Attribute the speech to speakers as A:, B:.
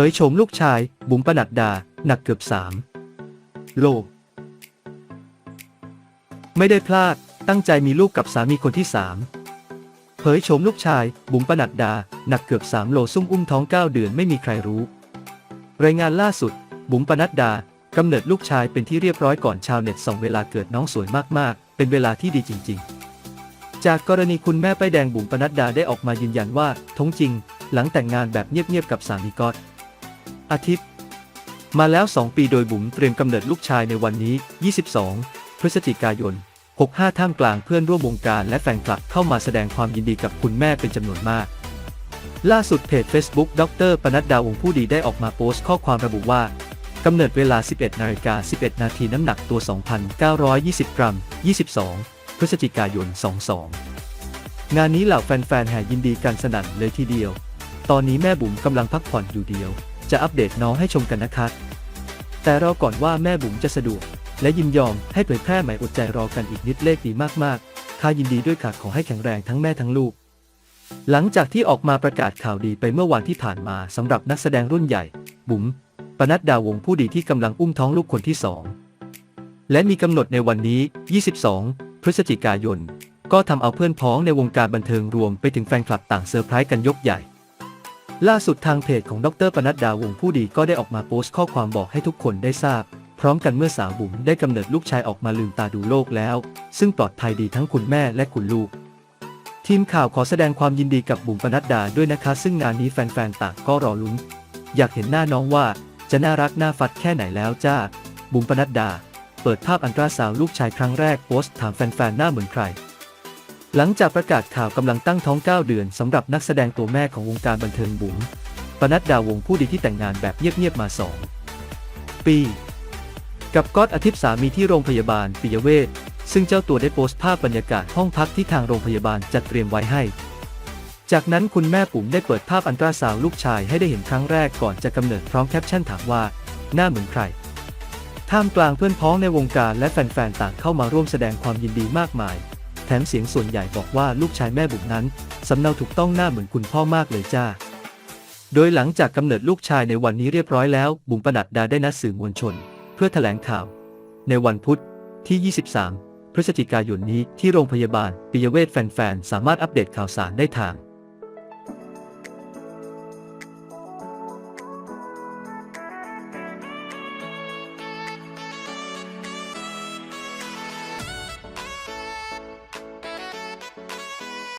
A: ผยโฉมลูกชาย บุ๋มปนัดดา หนักเกือบสามโลไม่ได้พลาด ตั้งใจมีลูกกับสามีคนที่สามเผยโฉมลูกชาย บุ๋มปนัดดา หนักเกือบ3โลซุ่มอุ้มท้อง 9 เดือนไม่มีใครรู้ รายงานล่าสุด บุ๋มปนัดดากำเนิดลูกชายเป็นที่เรียบร้อยก่อนชาวเน็ตส่องเวลาเกิดน้องสวยมากๆ เป็นเวลาที่ดีจริง ๆ จากกรณีคุณแม่ป้ายแดงบุ๋มปนัดดาได้ออกมายืนยันว่าท้องจริง หลังแต่งงานแบบเงียบๆกับสามีก๊อต อาทิตย์ มาแล้ว 2 ปีโดยบุ๋มเตรียมกำเนิดลูกชายในวันนี้ 22 พฤศจิกายน 65 ท่ามกลางเพื่อนร่วมวงการและแฟนคลับเข้ามาแสดงความยินดีกับคุณแม่เป็นจำนวนมาก ล่าสุดเพจ Facebook ดรปนัดดาวงผู้ดีได้ออกมาโพสต์ข้อความระบุว่ากำเนิดเวลา 11 นาฬิกา 11 นาทีน้ำหนักตัว 2,920 กรัม 22 พฤศจิกายน 22 งานนี้เหล่าแฟนๆ แห่ยินดีกันสนั่นเลยทีเดียว ตอนนี้แม่บุ๋มกำลังพักผ่อนอยู่เดียว จะอัปเดตน้องให้ชมกันนะคะแต่รอก่อนว่าแม่บุ๋มจะสะดวก และยินยอมให้เผยแพร่ใหม่อดใจรอกันอีกนิดเลขดีมากๆข้ายินดีด้วยค่ะขอให้แข็งแรงทั้งแม่ทั้งลูก หลังจากที่ออกมาประกาศข่าวดีไปเมื่อวันที่ผ่านมาสำหรับนักแสดงรุ่นใหญ่ บุ๋มปนัดดาวงผู้ดีที่กำลังอุ้มท้องลูกคนที่สองและมีกำหนดในวันนี้ 22 พฤศจิกายน ก็ทำเอาเพื่อนพ้องในวงการบันเทิงรวมไปถึงแฟนคลับต่างเซอร์ไพรส์กันยกใหญ่ ล่าสุดทางเพจของดรปนัดดาวงผู้ดีก็ได้ออกมาโพสต์ข้อความบอกให้ทุกคนได้ทราบ พร้อมกันเมื่อสาวบุ๋มได้กำเนิดลูกชายออกมาลืมตาดูโลกแล้ว ซึ่งปลอดภัยดีทั้งคุณแม่และคุณลูก ทีมข่าวขอแสดงความยินดีกับบุ๋มปนัดดาด้วยนะคะ ซึ่งงานนี้แฟนๆต่างก็รอลุ้น อยากเห็นหน้าน้องว่า จะน่ารักน่าฟัดแค่ไหนแล้วจ้าบุ๋มปนัดดา เปิดภาพอันตราสาวลูกชายครั้งแรกโพสต์ถามแฟนๆหน้าเหมือนใคร หลังจากประกาศข่าวกำลังตั้งท้อง 9 เดือนสำหรับนักแสดงตัวแม่ของวงการบันเทิงบุ๋มปนัดดาวงผู้ดีที่แต่งงานแบบเงียบๆมา 2 ปี กับก๊อตอาทิตย์สามีที่โรงพยาบาลปิยเวชซึ่งเจ้าตัวได้โพสต์ภาพบรรยากาศห้องพักที่ทางโรงพยาบาลจัดเตรียมไว้ให้ จากนั้นคุณแม่ปุ๋มได้เปิดภาพอันตราสาวลูกชายให้ได้เห็นครั้งแรกก่อนจะกำเนิดพร้อมแคปชั่นถามว่า หน้าเหมือนใคร ท่ามกลางเพื่อนพ้องในวงการและแฟนๆต่างเข้ามาร่วมแสดงความยินดีมากมาย แถมเสียงส่วนใหญ่บอกว่าลูกชายแม่บุ๋มนั้น สำเนาถูกต้องหน้าเหมือนคุณพ่อมากเลยจ้า โดยหลังจากกำเนิดลูกชายในวันนี้เรียบร้อยแล้ว บุ๋มปนัดดาได้นัดสื่อมวลชน เพื่อแถลงข่าว ในวันพุธที่ 23 พฤศจิกายนนี้ที่โรงพยาบาลปิยเวชแฟนๆ สามารถอัปเดตข่าวสารได้ทาง